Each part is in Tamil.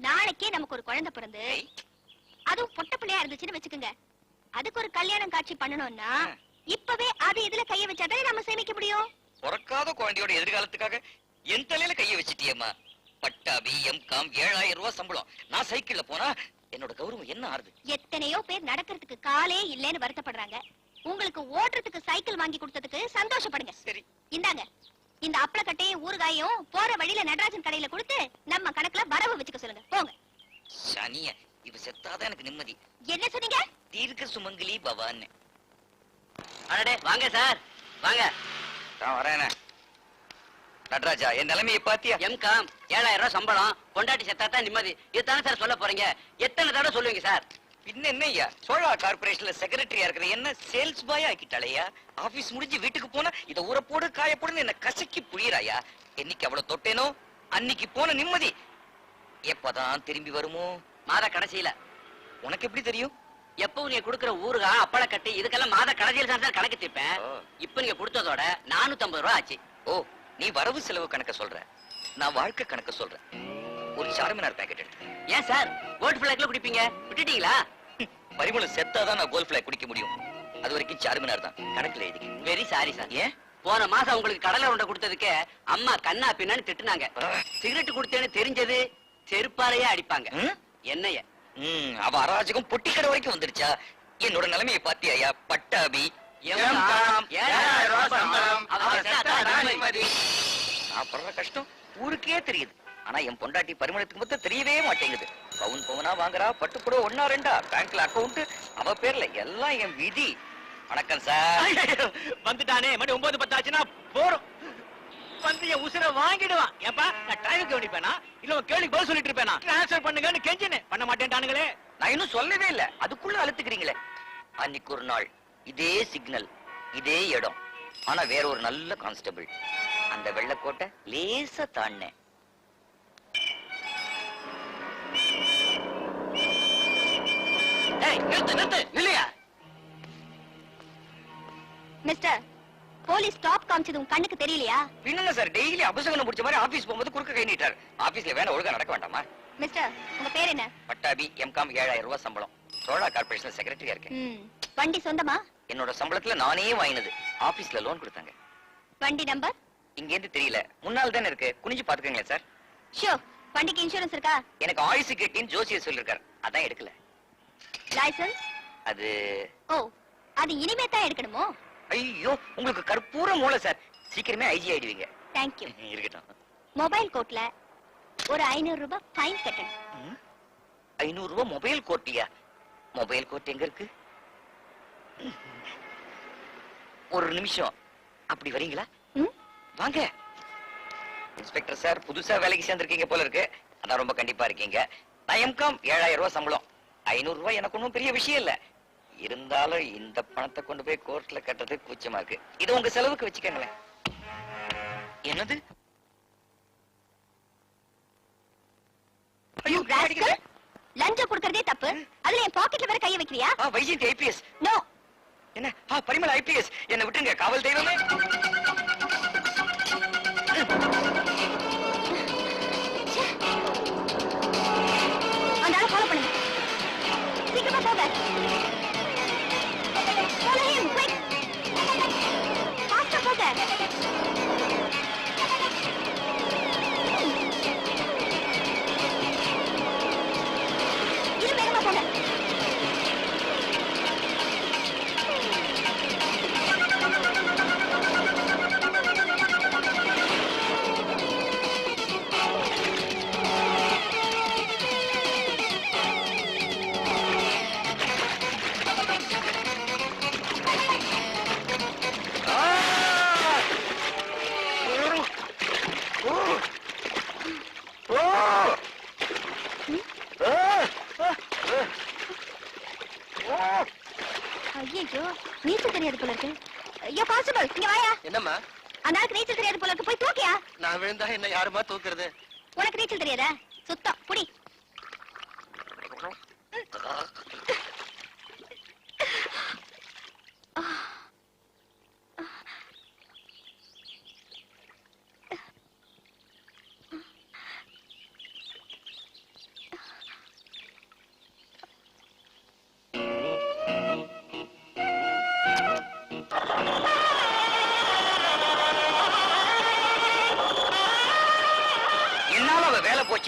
நாளைக்கே நமக்கு ஒரு குழந்தை பிறந்து அதுவும் பொட்ட பிள்ளையா இருந்துச்சுன்னு வச்சுக்கோங்க. அதுக்கு ஒரு கல்யாணம் காட்சி பண்ணணும்னா. இப்பவே அது இதுல கைய வச்சாதானே நம்ம சேமிக்க முடியும்? பிறக்காத குழந்தையோட எதிர்காலத்துக்காக என் தலையில கைய வச்சிட்டியம்மா? பட்டாபி எம் காம் ஏழாயிரம் ரூபாய் சம்பளம். நான் சைக்கிள்ல போனா என்னோட கௌரவம் என்ன ஆறுது? எத்தனையோ பேர் நடக்கிறதுக்கு காலே இல்லைன்னு வருத்தப்படுறாங்க. உங்களுக்கு ஓட்டுறதுக்கு சைக்கிள் வாங்கி கொடுத்ததுக்கு சந்தோஷப்படுங்க. சரி. இந்தாங்க. இந்த அப்பளக்கட்டையும் ஊறுகாயும் போற வழியில நடராஜன் கடையில கொடுத்து நம்ம கணக்குல வரவு வச்சுக்க சொல்லுங்க. போங்க. சனிய இவ செத்தாதான் எனக்கு நிம்மதி. என்ன சொன்னீங்க? தீர்க்க சுமங்கலி பவான்னு. அடடே வாங்க சார். வாங்க. நான் வரேனே. நடராஜா என் நிலைமையை பாத்தியா? எம்காம் ஏழாயிரம் ரூபாய் சம்பளம். பொண்டாட்டி செத்தாத்தான் நிம்மதி. இதுதானே சார் சொல்ல போறீங்க? எத்தனை தடவை சொல்லுவீங்க சார்? பின்ன என்னய்யா சோழா கார்பரேஷன்ல செக்ரட்டரியா இருக்கிற என்ன சேல்ஸ் பாய் ஆக்கிட்டாளையா? ஆபீஸ் முடிஞ்சு வீட்டுக்கு போனா இத ஊற போடு காய போடுன்னு என்ன கசக்கி புழியறாயா? என்னைக்கு அவ்வளவு தொட்டேனோ அன்னைக்கு போன நிம்மதி. எப்பதான் திரும்பி வருமோ? மாத கடைசியில. உனக்கு எப்படி தெரியும்? எப்பவும் நீங்க கொடுக்குற ஊறுகாய் அப்பள கட்டி இதுக்கெல்லாம் மாத கடைசியில தான் கணக்கு தீர்ப்பேன். இப்ப நீங்க கொடுத்ததோட நானூத்தி ரூபாய் ஆச்சு. ஓ நீ வரவு செலவு கணக்க சொல்ற. நான் வாழ்க்கை கணக்க சொல்றேன். ஒரு சார்மினார் பேக்கெட் எடுத்து ஏன் சார்? கோல்ட் பிளாக்ல குடிப்பீங்க? விட்டுட்டீங்களா? பரிமளம் செத்தாதான் நான் கோல்ட் ஃபிளை குடிக்க முடியும். அது வரைக்கும் சார்மினார் தான். கணக்குல எழுதி வெரி சாரி சார். ஏன்? போன மாசம் உங்களுக்கு கடலை உருண்டை கொடுத்ததுக்கு அம்மா கண்ணா பின்னான்னு திட்டுனாங்க. சிகரெட் கொடுத்தேன்னு தெரிஞ்சது செருப்பாலையே அடிப்பாங்க? என்னைய? அவ அராஜகம் பொட்டிக்கடை வரைக்கும் வந்துருச்சா என்னோட நிலைமையை பாத்தியாயா பட்டாபி. நான் படுற கஷ்டம். ஊருக்கே தெரியுது. ஆனா என் பொண்டாட்டி பரிமளத்துக்கு மொத்தம் தெரியவே மாட்டேங்குது. பவுன் பவுனா வாங்குறா பட்டுப்புடவை ஒன்னா ரெண்டா? பேங்க்ல அக்கவுண்ட் அவ பேர்ல எல்லாம் என் விதி. வணக்கம் சார். வந்துட்டானே. மணி ஒன்பது பத்து ஆச்சுன்னா போறோம். வந்து என் உசுர வாங்கிடுவான். ஏப்பா நான் டைமுக்கு கவனிப்பேனா இல்ல உன் கேள்வி பதில் சொல்லிட்டு இருப்பேனா? ட்ரான்ஸ்ஃபர் பண்ணுங்கன்னு கெஞ்சினேன் பண்ண மாட்டேன்டானுங்களே நான் இன்னும் சொல்லவே இல்ல. அதுக்குள்ள அழுத்துக்கிறீங்களே. அன்னைக்கு ஒரு நாள் இதே சிக்னல் இதே இடம். ஆனா வேற ஒரு நல்ல கான்ஸ்டபிள் அந்த வெள்ளக்கோட்டை லேசா தாண்டினேன். நிறுத்து நிறுத்து. நில்லையா? மிஸ்டர் போலீஸ் ஸ்டாப் காமிச்சது உங்க கண்ணுக்கு தெரியலையா? பின்ன சார் டெய்லி அபசகனம் பிடிச்ச மாதிரி ஆபீஸ் போகும்போது குறுக்க கை நீட்டார். ஆபீஸ்ல வேலை ஒழுங்கா நடக்க வேண்டாமா? மிஸ்டர் உங்க பேர் என்ன? பட்டாபி எம்காம் ஏழாயிரம் ரூபாய் சம்பளம். சோழா கார்பரேஷன் செக்ரட்டரியா இருக்கேன். வண்டி சொந்தமா? என்னோட சம்பளத்துல நானே வாங்கினது. ஆபீஸ்ல லோன் கொடுத்தாங்க. வண்டி நம்பர்? இங்க இருந்து தெரியல. முன்னாள் தானே இருக்கு. குனிஞ்சு பாத்துக்கங்களேன் சார். ஷோ வண்டிக்கு இன்சூரன்ஸ் இருக்கா? எனக்கு ஆயுசு கேட்டின்னு ஜோசியர் சொல்லிருக்காரு. அதான் எடுக்கல. லைசென்ஸ் அது ஓ அது இனிமே தான் எடுக்கணுமோ? ஐயோ உங்களுக்கு கற்பூர மூளை சார். சீக்கிரமே ஐஜி ஆயிடுவீங்க. தேங்க்யூ இருக்கட்டும். மொபைல் கோட்ல ஒரு ஐநூறு ரூபாய் ஃபைன் கட்டணும். ஐநூறு ரூபாய் மொபைல் கோட்டியா மொபைல் கோட் எங்க இருக்கு? ஒரு நிமிஷம். அப்படி வரீங்களா? வாங்க. இன்ஸ்பெக்டர் சார் புதுசா வேலைக்கு சேர்ந்திருக்கீங்க போல இருக்கு. அதான் ரொம்ப கண்டிப்பா இருக்கீங்க. நான் எம்காம் ஏழாயிரம் ரூபாய் சம்பளம். ஐநூறு ரூபாய் எனக்கு ஒன்றும் பெரிய விஷயம் இல்ல. இருந்தாலும் இந்த பணத்தை கொண்டு போய் கோர்ட்ல கட்டுறது கூச்சமா இருக்கு. இது உங்க செலவுக்கு வச்சுக்கோங்களேன். என்னது? ஐயோ. லஞ்சம் கொடுக்கறதே தப்பு. அதுல என் பாக்கெட்ல வேற கைய வைக்கிறியா? ஆ வைஜெயந்தி ஐபிஎஸ் நோ என்ன? ஆ பரிமள ஐபிஎஸ் என்ன விட்டுங்க காவல் தெய்வமே. தெரியாது போல இருக்கு. ஐயோ கான்ஸ்டபிள் இங்க வாயா. என்னம்மா? அந்த ஆளுக்கு நீச்சல் தெரியாது போல இருக்கு. போய் தூக்கியா? நான் விழுந்தா என்ன யாருமா தூக்குறது? உனக்கு நீச்சல் தெரியாதா?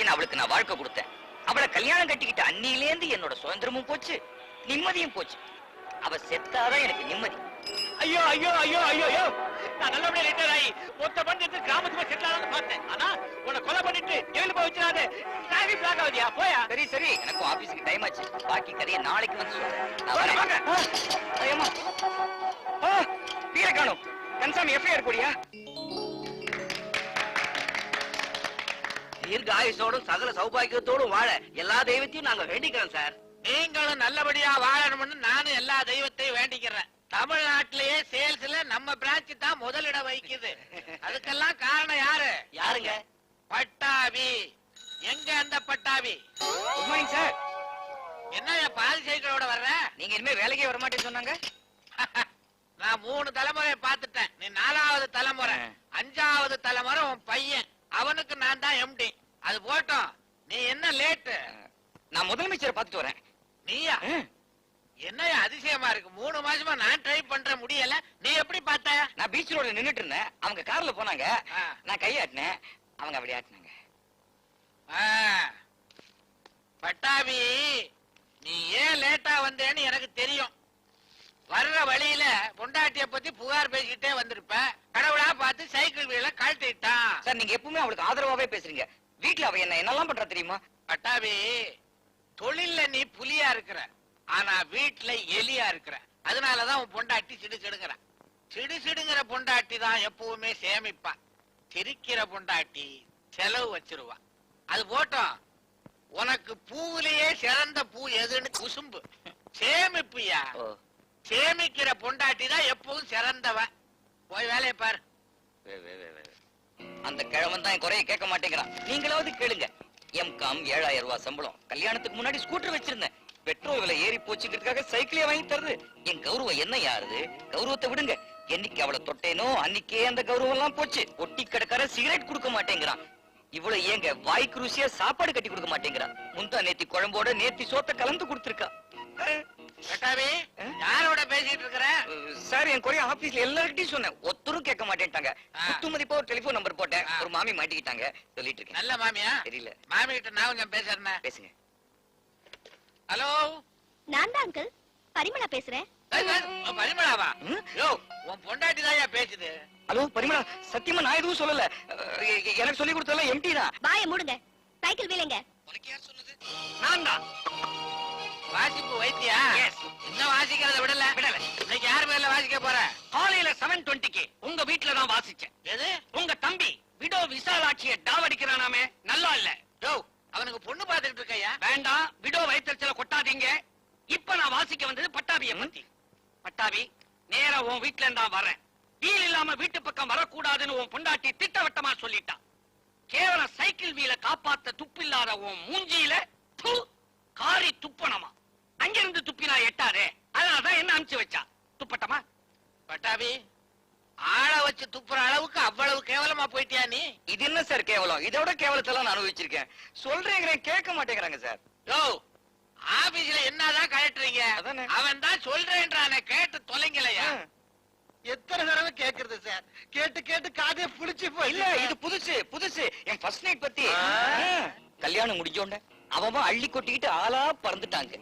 போச்சுன்னு அவளுக்கு நான் வாழ்க்கை கொடுத்தேன். அவளை கல்யாணம் கட்டிக்கிட்ட அன்னியிலேந்து என்னோட சுதந்திரமும் போச்சு நிம்மதியும் போச்சு. அவ செத்தாதான் எனக்கு நிம்மதி. ஐயோ ஐயோ ஐயோ ஐயோ ஐயோ. நான் நல்லபடியா ரிட்டையர் ஆகி மொத்த பண்ணி எடுத்து கிராமத்துக்கு செட்டில் பார்த்தேன். ஆனா உன்னை கொலை பண்ணிட்டு ஜெயிலுக்கு போய் வச்சிடாது. Traffic black ஆகுதியா? போயா? சரி சரி. எனக்கும் ஆபீஸ்க்கு டைம் ஆச்சு. பாக்கி கதையை நாளைக்கு வந்து சொல்றேன் வீர காணும். கன்சாமி எஃப்ஐஆர் போடியா? தீர்க்க ஆயுசோடும் சகல சௌபாகியத்தோடும் வாழ எல்லா தெய்வத்தையும் நாங்க வேண்டிக்கிறோம் சார். நீங்களும் நல்லபடியா வாழணும்னு நானும் எல்லா தெய்வத்தையும் வேண்டிக்கிறேன். தமிழ்நாட்டிலேயே சேல்ஸ்ல நம்ம பிரான்ச் தான் முதலிடம் வகிக்குது. அதுக்கெல்லாம் காரணம் யாரு? யாருங்க? பட்டாபி. எங்க அந்த பட்டாபி? சார். என்ன பாதி சைக்கிளோட வர்ற? நீங்க இனிமே வேலைக்கே வர மாட்டேன்னு சொன்னாங்க. நான் மூணு தலைமுறை பார்த்துட்டேன். நீ நாலாவது தலைமுறை. அஞ்சாவது தலைமுறை உன் பையன். அவனுக்கு நான் தான் எம்டி அது போட்டோம் நீ என்ன லேட்டு நான் முதலமைச்சரை பார்த்துட்டு வரேன். நீயா? என்ன அதிசயமா இருக்கு? மூணு மாசமா நான் ட்ரை பண்ற முடியல. நீ எப்படி பார்த்த? நான் பீச் ரோட்ல நின்னுட்டு இருந்தேன். அவங்க கார்ல போனாங்க. நான் கையாட்டினேன் அவங்க அப்படி ஆட்டினாங்க. பட்டாபி நீ ஏன் லேட்டா வந்தேன்னு எனக்கு தெரியும். வர்ற வழியில பொண்டாட்டிய பத்தி புகார் பேசிக்கிட்டே வந்திருப்ப. கடவுளா பார்த்து சைக்கிள் வீல கழட்டிட்டான். சார் நீங்க எப்பவுமே அவளுக்கு ஆதரவாவே பேசுறீங்க. வீட்ல அவ என்ன என்னெல்லாம் பண்றா தெரியுமா? பட்டாபி தொழில்ல நீ புலியா இருக்கிற. ஆனா வீட்டுல எலியா இருக்கிற. அதனாலதான் உன் பொண்டாட்டி சிடு சிடுங்கிற. சிடு சிடுங்கிற பொண்டாட்டி தான் எப்பவுமே சேமிப்பா. சிரிக்கிற பொண்டாட்டி செலவு வச்சிருவா. அது போட்டோம். உனக்கு பூவிலேயே சிறந்த பூ எதுன்னு குசும்பு. சேமிப்புயா? சேமிக்கிற பொண்டாட்டி தான் எப்பவும் சிறந்தவ. போய் வேலையை பாரு. அந்த கிழவன் தான் குறைய கேட்க மாட்டேங்கிறான். நீங்களாவது கேளுங்க. எம்காம் ஏழாயிரம் ரூபாய் சம்பளம். கல்யாணத்துக்கு முன்னாடி ஸ்கூட்டர் வச்சிருந்தேன். பெட்ரோல் விலை ஏறி போச்சுக்கிறதுக்காக சைக்கிளே வாங்கி தருது என் கௌரவம் என்ன யாருது? கௌரவத்தை விடுங்க. என்னைக்கு அவளை தொட்டேனோ அன்னைக்கே அந்த கௌரவம் எல்லாம் போச்சு. ஒட்டி கிடக்கார சிகரெட் கொடுக்க மாட்டேங்கிறான். இவ்வளவு ஏங்க வாய்க்கு ருசியா சாப்பாடு கட்டி கொடுக்க மாட்டேங்கிறான். முந்தா நேத்தி குழம்போட நேத்தி சோத்த கலந்து கொடுத்திருக்கா. பட்டாபி ஆ? யாரோட பேசிட்டு இருக்கிற சார் என் குறைய ஆபீஸ்ல எல்லார்கிட்டயும் சொன்னேன். ஒத்தரும் கேட்க மாட்டேன்ட்டாங்க. ஆ. குத்து மதிப்பா ஒரு டெலிபோன் நம்பர் போட்டேன். ஒரு மாமி மாட்டிக்கிட்டாங்க. சொல்லிட்டு இருக்கேன். நல்ல மாமியா? தெரியல. மாமி கிட்ட நான் கொஞ்சம் பேசுறேன். பேசுங்க. ஹலோ? நான் தான் அங்கிள். பரிமளா பேசுறேன். பரிமளாவா? யோ உன் பொண்டாட்டி தான் பேசுது. ஹலோ பரிமளா சத்தியமா நான் எதுவும் சொல்லல. எனக்கு சொல்லி கொடுத்ததெல்லாம் எம்டி தான். வாயை மூடுங்க. சைக்கிள் வீலைங்க உனக்கு யார் சொன்னது? நான் தான். வாசிப்பு வைத்தியா. இன்னும் வாசிக்கிறத விடல. விடல. இன்னைக்கு யார் பேர்ல வாசிக்க போற? காலையில செவன் டுவெண்ட்டிக்கு உங்க வீட்டுல தான் வாசிச்சேன். எது? உங்க தம்பி விடோ விசாலாட்சிய டாவடிக்கிறானாமே நல்லா இல்ல. யோ அவனுக்கு பொண்ணு பாத்துக்கிட்டு இருக்கையா? வேண்டாம் விடோ வயிற்றுல கொட்டாதீங்க. இப்ப நான் வாசிக்க வந்தது பட்டாபிய பத்தி. பட்டாபி நேரா உன் வீட்டுல இருந்தா வரேன். வீல் இல்லாம வீட்டு பக்கம் வரக்கூடாதுன்னு உன் பொண்டாட்டி திட்டவட்டமா சொல்லிட்டான் கேவலம் சைக்கிள் வீல காப்பாத்த துப்பில்லாத உன் மூஞ்சியில காரி துப்பணமா. அங்கிருந்து துப்பினா எட்டாதே. அதனாலதான் என்ன அனுப்பிச்சு வச்சா? துப்பட்டமா? பட்டாபி ஆள வச்சு துப்புற அளவுக்கு அவ்வளவு கேவலமா போயிட்டியா நீ? இது என்ன சார் கேவலம்? இதோட கேவலத்தெல்லாம் நான் அனுபவிச்சிருக்கேன். சொல்றேங்கிறேன் கேட்க மாட்டேங்கிறாங்க சார். யோ ஆபீஸ்ல என்னதான் கழட்டுறீங்க. அவன் தான் சொல்றேன்றானே கேட்டு தொலைங்கலையா எத்தனை தடவை கேக்குறது சார்? கேட்டு கேட்டு காதே புளிச்சு போய் இல்ல இது புதுசு புதுசு. என் ஃபர்ஸ்ட் நைட் பத்தி. கல்யாணம் முடிஞ்சோண்ட அவன் அள்ளி கொட்டிக்கிட்டு ஆளா பறந்துட்டாங்க.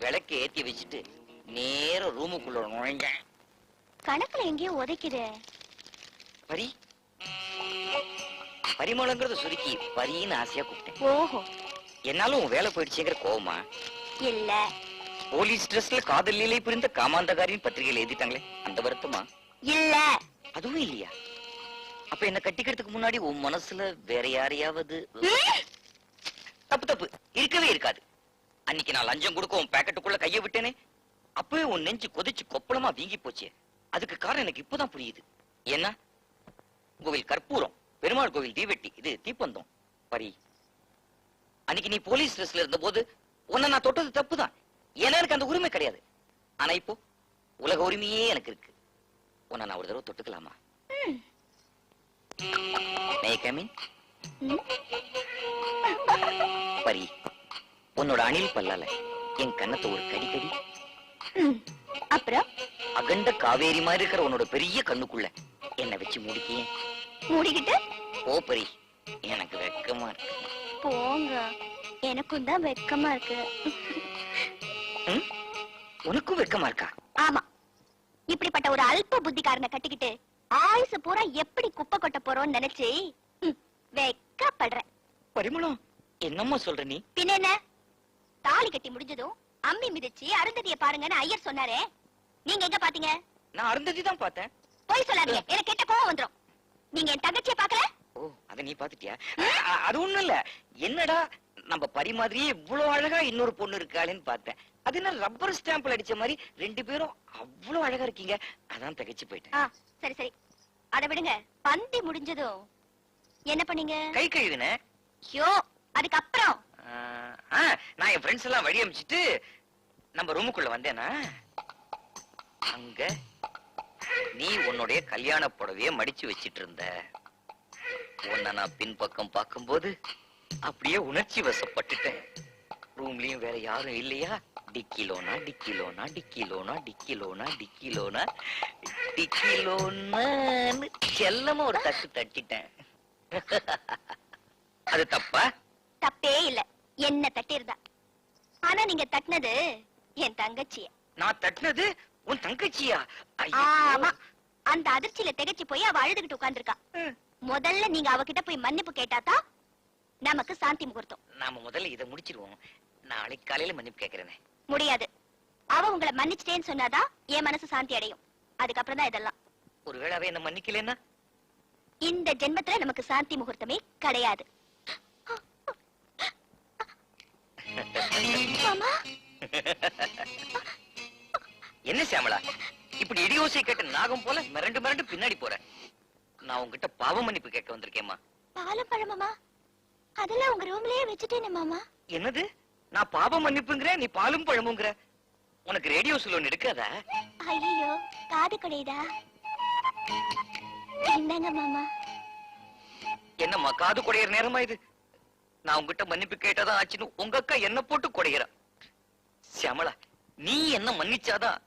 விளக்கு ஏத்தி வச்சுட்டு நேர ரூமுக்குள்ள நுழைஞ்சேன். கணக்குல எங்கேயோ உதைக்குது. பரி. பரிமளங்கிறத சுருக்கி பரின்னு ஆசையா கூப்பிட்டேன். ஓஹோ. என்னாலும் உன் வேலை போயிடுச்சுங்கிற கோவமா? இல்ல. போலீஸ் ட்ரெஸ்ல காதல் லீலை புரிந்த காமாந்தகாரின் பத்திரிகையில எழுதிட்டாங்களே அந்த வருத்தமா? இல்ல. அதுவும் இல்லையா? அப்ப என்ன கட்டிக்கிறதுக்கு முன்னாடி உன் மனசுல வேற யாரையாவது தப்பு தப்பு. இருக்கவே இருக்காது. அன்னைக்கு நான் லஞ்சம் கொடுக்க உன் பாக்கெட்டுக்குள்ள கைய விட்டேனே. அப்பவே உன் நெஞ்சு கொதிச்சு கொப்பளமா வீங்கி போச்சு. அதுக்கு காரணம் எனக்கு இப்பதான் புரியுது. ஏன்னா கோவில் கற்பூரம் பெருமாள் கோவில் தீவெட்டி இது தீப்பந்தம். பரி அன்னைக்கு நீ போலீஸ் ட்ரெஸ்ல இருந்த போது உன்னை நான் தொட்டது தப்புதான். ஏன்னா எனக்கு அந்த உரிமை கிடையாது. ஆனா இப்போ உலக உரிமையே எனக்கு இருக்கு. உன்னை நான் ஒரு தடவை தொட்டுக்கலாமா? மே. கமின் ம்? பரி உன்னோட அணில் பல்லால என் கன்னத்தை ஒரு கடி கடி. அப்புறம்? அகண்ட காவேரி மாதிரி இருக்கிற உன்னோட பெரிய கண்ணுக்குள்ள என்ன வச்சு முடிக்கிய. மூடிக்கிட்டு? ஓ பரி எனக்கு வெக்கமா இருக்கு. போங்க எனக்கும் தான் வெக்கமா இருக்கு? உனக்கும் வெக்கமா இருக்கா? ஆமா. இப்படிப்பட்ட ஒரு அல்ப புத்திக்காரனை கட்டிக்கிட்டு ஆயுசு பூரா எப்படி குப்பை கொட்ட போறோம்னு நினைச்சு ம், வெக்கப்படுறேன். பரிமளம் என்னம்மா சொல்ற நீ? பின்ன என்ன தாலி கட்டி முடிஞ்சதும் அம்மி மிதிச்சு அருந்ததிய பாருங்கன்னு ஐயர் சொன்னாரே. நீங்க எங்க பாத்தீங்க? நான் அருந்ததி தான் பார்த்தேன். போய் சொல்லாதீங்க. எனக்கு கெட்ட கோவம் வந்துரும். நீங்க என் தங்கச்சியை பாக்கல ஓ அத நீ பாத்துட்டியா அது ஒண்ணும் இல்ல. என்னடா நம்ம பரி மாதிரியே இவ்வளவு அழகா இன்னொரு பொண்ணு இருக்காளேன்னு பார்த்தேன். அது என்ன ரப்பர் ஸ்டாம்பிள் அடிச்ச மாதிரி ரெண்டு பேரும் அவ்வளவு அழகா இருக்கீங்க. அதான் தகைச்சு போயிட்டேன். சரி சரி. அத விடுங்க. பந்தி முடிஞ்சதும் என்ன பண்ணீங்க? கை கழுவினேன் ஐயோ அதுக்கப்புறம். நான் என் ஃப்ரெண்ட்ஸ் எல்லாம் வழி அமைச்சிட்டு நம்ம ரூமுக்குள்ள வந்தேனா? அங்க நீ உன்னுடைய கல்யாண புடவைய மடிச்சு வச்சிட்டு இருந்த உன்னை நான் பின்பக்கம் பார்க்கும்போது அப்படியே உணர்ச்சி வசப்பட்டுட்டேன். ரூம்லயும் வேற யாரும் இல்லையா? டிக்கிலோனா டிக்கிலோனா டிக்கிலோனா டிக்கிலோனா டிக்கிலோனா டிக்கிலோனான்னு செல்லமா ஒரு தட்டு தட்டிட்டேன். அது தப்பா? தப்பே இல்ல. என்ன தட்டி இருந்தா ஆனா நீங்க தட்டினது என் தங்கச்சிய. நான் தட்டினது உன் தங்கச்சியா. ஆமா. அந்த அதிர்ச்சியில திகைச்சு போய் அவ அழுதுகிட்டு உட்கார்ந்திருக்கா. முதல்ல நீங்க அவகிட்ட போய் மன்னிப்பு கேட்டாதான் நமக்கு சாந்தி முகூர்த்தம். நாம முதல்ல இதை முடிச்சிருவோம். நாளைக்கு காலையில மன்னிப்பு கேக்குறேனே. முடியாது. அவ உங்களை மன்னிச்சிட்டேன்னு சொன்னாதான் என் மனசு சாந்தி அடையும். அதுக்கப்புறம் தான் இதெல்லாம். ஒருவேளை அவ என்ன மன்னிக்கலன்னா? இந்த ஜென்மத்துல நமக்கு சாந்தி முகூர்த்தமே கிடையாது. என்ன சியாமளா இப்படி இடியோசை கேட்ட நாகம் போல மிரண்டு மிரண்டு பின்னாடி போற. நான் உன்கிட்ட பாவ மன்னிப்பு கேட்க வந்திருக்கேம்மா. பாலும் பழமாமா? அதெல்லாம் உங்க ரூம்லயே வச்சுட்டேனே மாமா. என்னது? நான் பாவ மன்னிப்புங்கிற நீ பாலும் பழமுங்கிற? உனக்கு ரேடியோ ஒண்ணு இருக்காதா ஐயோ காது குடையுதா? இந்தாங்க மாமா? என்னம்மா காது குடையிற நேரமா இது? நான் உன்கிட்ட மன்னிப்பு கேட்டதான் ஆச்சுன்னு உங்க அக்கா என்ன போட்டு குடையிற. சியாமளா நீ என்ன மன்னிச்சாதான்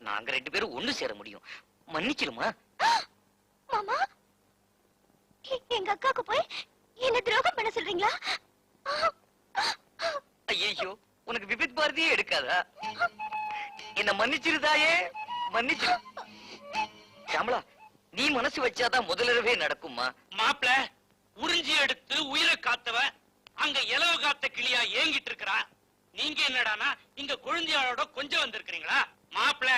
நாங்க ரெண்டு பேரும் ஒண்ணு சேர முடியும். மன்னிச்சிருமா? மாமா எங்க அக்காக்கு போய் என்ன துரோகம் பண்ண சொல்றீங்களா? ஐயோ உனக்கு விபித் பாரதியே எடுக்காதா? என்ன மன்னிச்சிருதாயே? மன்னிச்சிரு. சியாமளா நீ மனசு வச்சாதான் முதலிரவே நடக்குமா மாப்பிள உறிஞ்சி எடுத்து உயிரை காத்தவ அங்க இலவ காத்த கிளியா ஏங்கிட்டு இருக்கிறா? நீங்க என்னடானா இங்க குழந்தையாளோட கொஞ்சம் வந்திருக்கிறீங்களா? மாப்பிள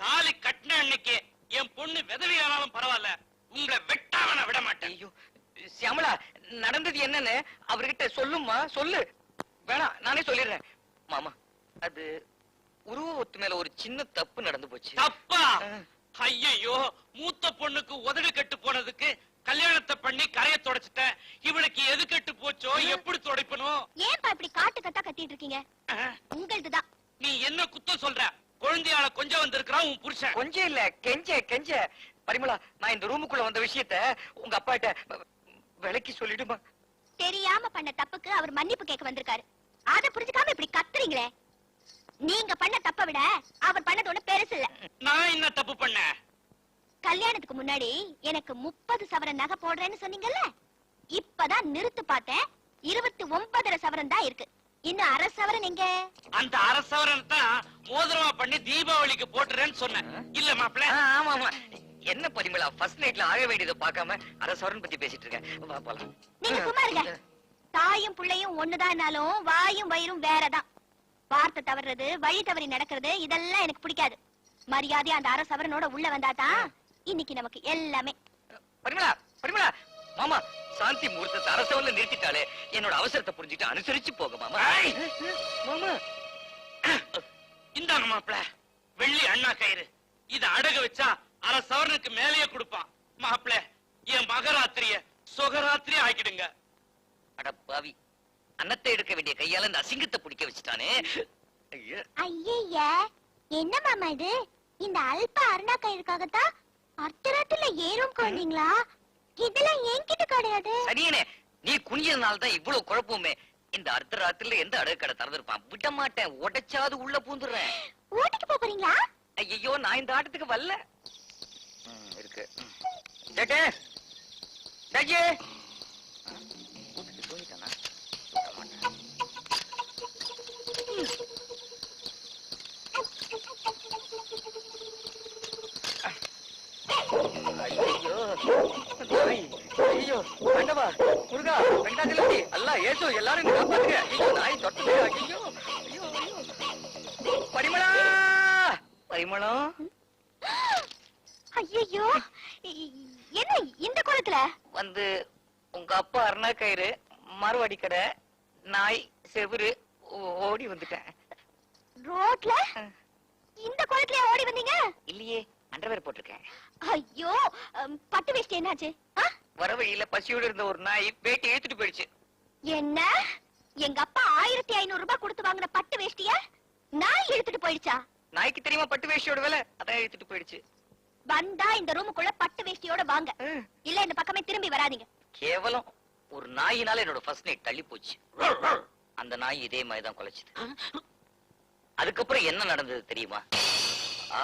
தாலி கட்டின அன்னைக்கு என் பொண்ணு விதவையானாலும் பரவாயில்ல. உங்களை வெட்டாம விட மாட்டேன். ஐயோ சியாமளா நடந்தது என்னன்னு அவர்கிட்ட சொல்லுமா? சொல்லு. வேணாம் நானே சொல்லிடுறேன். மாமா அது உருவ ஒத்து மேல ஒரு சின்ன தப்பு நடந்து போச்சு. தப்பா? ஐயோ மூத்த பொண்ணுக்கு உதடு கெட்டு போனதுக்கு கல்யாணத்தை பண்ணி கரையை தொடச்சிட்டேன். இவளுக்கு எது கெட்டு போச்சோ எப்படி துடைப்பணும் ஏன்பா இப்படி காட்டு கத்தா கத்திட்டு இருக்கீங்க? உங்களதுதான் நீ என்ன குத்தம் சொல்ற? குழந்தையால கொஞ்சம் வந்திருக்கிறான் உன் புருஷன். கொஞ்சம் இல்ல கெஞ்ச கெஞ்ச. பரிமளா நான் இந்த ரூமுக்குள்ள வந்த விஷயத்த உங்க அப்பாட்ட விலைக்கு சொல்லிடுமா? தெரியாம பண்ண தப்புக்கு அவர் மன்னிப்பு கேட்க வந்திருக்காரு. அத புரிஞ்சுக்காம இப்படி கத்துறீங்களே? நீங்க பண்ண தப்ப விட அவர் பண்ணது ஒண்ணு பெருசு இல்ல. நான் என்ன தப்பு பண்ணேன்? கல்யாணத்துக்கு முன்னாடி எனக்கு முப்பது சவரன் நகை போடுறேன்னு சொன்னீங்கல்ல? இப்பதான் நிறுத்து பார்த்தேன். இருபத்தி ஒன்பதரை சவரன் தான் இருக்கு. இன்னும் அரை சவரன் எங்க? அந்த அரசவரன் தான் மோதிரமா பண்ணி தீபாவளிக்கு போட்டுறேன்னு சொன்னேன். இல்ல மாப்பிள்ள ஆமா ஆமா. என்ன பரிமளா? ஃபர்ஸ்ட் நைட்ல ஆக வேண்டியதை பார்க்காம அரசவரன் பத்தி பேசிட்டு இருக்கேன் வா போலாம். நீங்க சும்மா இருங்க. தாயும் புள்ளையும் ஒண்ணுதான்னாலும் வாயும் வயிறும் வேறதான். வார்த்தை தவறுறது வழி தவறி நடக்கிறது இதெல்லாம் எனக்கு பிடிக்காது. மரியாதை அந்த அரை சவரனோட உள்ள வந்தாதான் இன்னைக்கு நமக்கு எல்லாமே. பரிமளா பரிமளா. மாமா சாந்தி முகூர்த்தத்தை அரசவன்ல நிறுத்திட்டாலே என்னோட அவசரத்தை புரிஞ்சுட்டு அனுசரிச்சு போக மாமா! மாமா. இந்தாங்க மாப்பிள்ள வெள்ளி அண்ணா கயிறு. இத அடகு வச்சா அரை சவரனுக்கு மேலேயே கொடுப்பான். மாப்பிள்ள என் மக யோகராத்திரி ஆக்கிடுங்க. அட பாவி. அன்னத்தை எடுக்க வேண்டிய கையால இந்த அசிங்கத்தை பிடிக்க வச்சுட்டானே. ஐயா. ஐய என்ன மாமா இது? இந்த அல்ப அருணா கயிறுக்காகத்தான் அர்த்தராத்துல ஏறும் குழந்தைங்களா? இதெல்லாம் என்கிட்ட கிடையாது. சரியனே நீ குனியதுனால தான் இவ்வளவு குழப்பமே இந்த அர்த்த ராத்திரில எந்த அடகு கடை திறந்திருப்பான்? விட மாட்டேன் உடைச்சாது உள்ள பூந்துடுறேன். ஊட்டிக்கு போப் போறீங்களா? ஐயோ நான் இந்த ஆட்டத்துக்கு வரல. இருக்கு ம். சேட்டு சேஜி கூப்பிட்டு தூங்கிட்டானா? விட மாட்டேன். ஐயோ நாய். ஐயோ ஆண்டவா முருகா வெங்கடாஜலபதி அல்லா ஏசு எல்லாரும் காப்பாத்துங்க. ஐயோ நாய் தொட்டது ஐயோ ஐயோ பரிமளா பரிமளம் ஐயோ என்ன இந்த கோலத்துல? வந்து உங்க அப்பா அருணா கயிறு மார்வாடி கடை நாய் செவுரு ஓடி வந்துட்டேன். ரோட்ல? இந்த கோலத்துல ஓடி வந்தீங்க? இல்லையே அண்டர்வேர் போட்டிருக்கேன். ஐயோ பட்டு வேஷ்டி என்னாச்சு? வர வழியில பசியோடு இருந்த ஒரு நாய் வேட்டி இழுத்துட்டு போயிடுச்சு. என்ன? எங்க அப்பா ஆயிரத்தி ஐநூறு ரூபாய் கொடுத்து வாங்கின பட்டு வேஷ்டிய நான் இழுத்துட்டு போயிடுச்சா? நாய்க்கு தெரியுமா பட்டு வேஷ்டியோட விலை? அதான் இழுத்துட்டு போயிடுச்சு. வந்தா இந்த ரூமுக்குள்ள பட்டு வேஷ்டியோட வாங்க. இல்ல இந்த பக்கமே திரும்பி வராதீங்க. கேவலம். ஒரு நாயினால என்னோட ஃபர்ஸ்ட் நைட் தள்ளி போச்சு. அந்த நாய் இதே மாதிரி தான் குலைச்சுது அதுக்கப்புறம் என்ன நடந்தது தெரியுமா? ஆ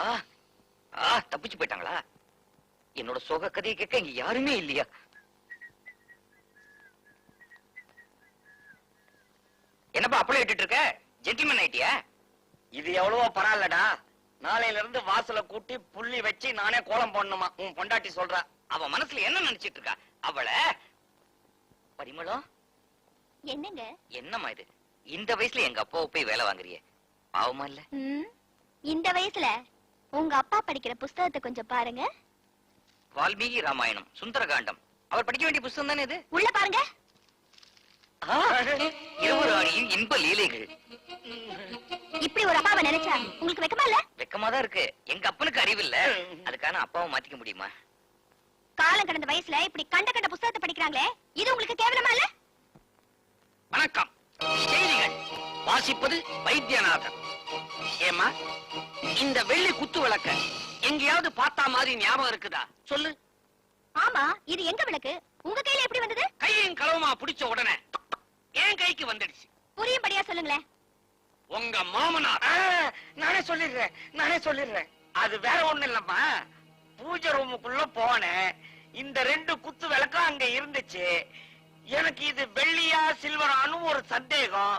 ஆ தப்பிச்சு போயிட்டாங்களா? என்னோட சோக கதையை கேட்க இங்க யாருமே இல்லையா? என்னப்பா அப்பளம் இட்டுட்டு இருக்க? ஜென்டில்மேன் ஆயிட்டியா? இது எவ்வளவோ பரவாயில்லடா. நாளையில இருந்து வாசல கூட்டி புள்ளி வச்சு நானே கோலம் போடணுமா? உன் பொண்டாட்டி சொல்றா. அவ மனசுல என்ன நினைச்சிட்டு இருக்கா? அவளை பரிமளம் என்னங்க? என்னம்மா இது? இந்த வயசுல எங்க அப்பாவை போய் வேலை வாங்குறியே? பாவமா இல்ல? இந்த வயசுல உங்க அப்பா படிக்கிற புஸ்தகத்தை கொஞ்சம் பாருங்க. வால்மீகி ராமாயணம் சுந்தரகாண்டம். அவர் படிக்க வேண்டிய புஸ்தகம் தானே இது? உள்ள பாருங்க. இரவுராணியின் இன்ப லீலைகள். இப்படி ஒரு அப்பாவை நினைச்சா உங்களுக்கு வெக்கமா இல்ல? வெக்கமா தான் இருக்கு. எங்க அப்பனுக்கு அறிவு இல்ல அதுக்கான அப்பாவை மாத்திக்க முடியுமா? காலம் கடந்த வயசுல இப்படி கண்ட கண்ட புஸ்தகத்தை படிக்கிறாங்களே இது உங்களுக்கு கேவலமா இல்ல? வணக்கம். செய்திகள். வாசிப்பது வைத்தியநாதன். ஏமா இந்த வெள்ளி குத்து விளக்க எங்கேயாவது பார்த்தா மாதிரி ஞாபகம் இருக்குதா? சொல்லு. ஆமா இது எங்க விளக்கு? உங்க கையில எப்படி வந்தது? கையும் களவுமா பிடிச்ச உடனே. என் கைக்கு வந்துடுச்சு. புரியும்படியா சொல்லுங்களேன். உங்க மாமனார். நானே சொல்லிடுறேன் நானே சொல்லிடுறேன். அது வேற ஒண்ணு இல்லம்மா. பூஜை ரூமுக்குள்ள போனேன். இந்த ரெண்டு குத்து விளக்கம் அங்க இருந்துச்சு. எனக்கு இது வெள்ளியா சில்வரான்னு ஒரு சந்தேகம்.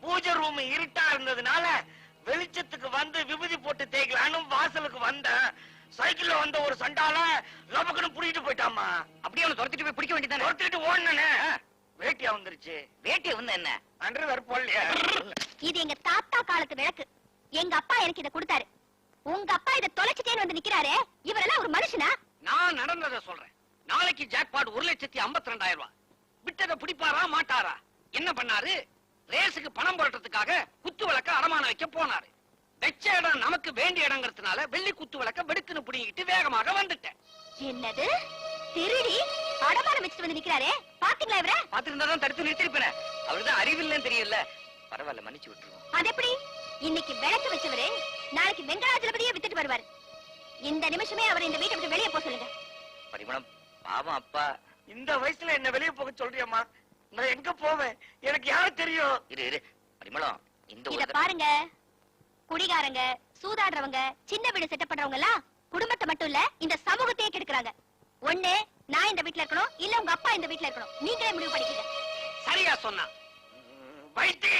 பூஜை ரூம் இருட்டா இருந்ததுனால வெளிச்சத்துக்கு வந்து விபூதி போட்டு தேய்க்கலான்னு வாசலுக்கு வந்தேன் சைக்கிள்ல வந்த ஒரு சண்டால லபக்குன்னு புடிக்கிட்டு போயிட்டாமா அப்படியே அவனை துரத்திட்டு போய் பிடிக்க வேண்டியதானே ஒருத்திட்டு ஓடுனே வேட்டியா வந்துருச்சு. வேட்டியை வந்து என்ன? அன்று வேற போடலையா. இது எங்க தாத்தா காலத்து விளக்கு. எங்க அப்பா எனக்கு இத கொடுத்தாரு. உங்க அப்பா இத தொலைச்சிட்டேன்னு வந்து நிக்கிறாரே இவரெல்லாம் ஒரு மனுஷனா? நான் நடந்ததை சொல்றேன். நாளைக்கு ஜாக்பாட் ஒரு லட்சத்தி ஐம்பத்தி ரெண்டாயிரம் ரூபாய். விட்டதை பிடிப்பாரா மாட்டாரா? என்ன பண்ணாரு? ரேஸுக்கு பணம் புரட்டுறதுக்காக குத்து விளக்க அடமானம் வைக்க போனாரு. வெச்ச இடம் நமக்கு வேண்டிய இடங்கிறதுனால வெள்ளி குத்து விளக்க வெடுக்குன்னு புடிங்கிட்டு வேகமாக வந்துட்டேன். என்னது? திருடி அடமானம் வச்சுட்டு வந்து நிக்கிறாரே? பாத்தீங்களா இவர? பாத்துருந்தா தான் தடுத்து நிறுத்திருப்பேன். அவருதான் அறிவில்லைன்னு தெரியல பரவாயில்ல மன்னிச்சு விட்டுருவோம். அது எப்படி இன்னைக்கு விளக்கு வச்சவரு நாளைக்கு வெங்கடாஜலபதியே வித்துட்டு வருவாரு. இந்த நிமிஷமே அவர் இந்த வீட்டை விட்டு வெளியே போக சொல்லுங்க. பரிமளம் பாவம் அப்பா. இந்த வயசுல என்ன வெளியே போக சொல்றியம்மா? நான் எங்க போவேன்? எனக்கு யாரு தெரியும்? இரு இரு. பரிமளம் இந்த இத பாருங்க. குடிகாரங்க சூதாடுறவங்க சின்ன வீடு செட்டப் பண்றவங்க எல்லாம் குடும்பத்தை மட்டும் இல்ல இந்த சமூகத்தையே கெடுக்குறாங்க. ஒண்ணு நான் இந்த வீட்ல இருக்கணும் இல்ல உங்க அப்பா இந்த வீட்ல இருக்கணும். நீங்களே முடிவு பண்ணிக்கங்க. சரியா சொன்னா. வைத்தி!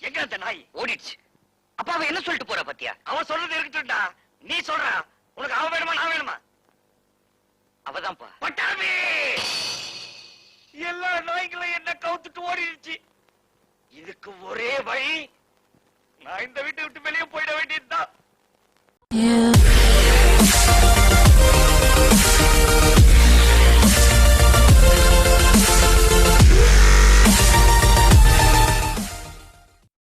எங்க அந்த நாய்? ஓடிடுச்சு. அப்பா அவன் என்ன சொல்லிட்டு போற பத்தியா? அவன் சொல்றது இருக்கட்டும்டா. நீ சொல்ற. உனக்கு அவன் வேணுமா நான் வேணுமா? அவதான்ப்பா. பட்டாபி! எல்லா நாய்களும் என்ன கவுத்துட்டு ஓடிடுச்சு. இதுக்கு ஒரே வழி நான் இந்த வீட்டை விட்டு வெளியே போயிட வேண்டியதுதான்.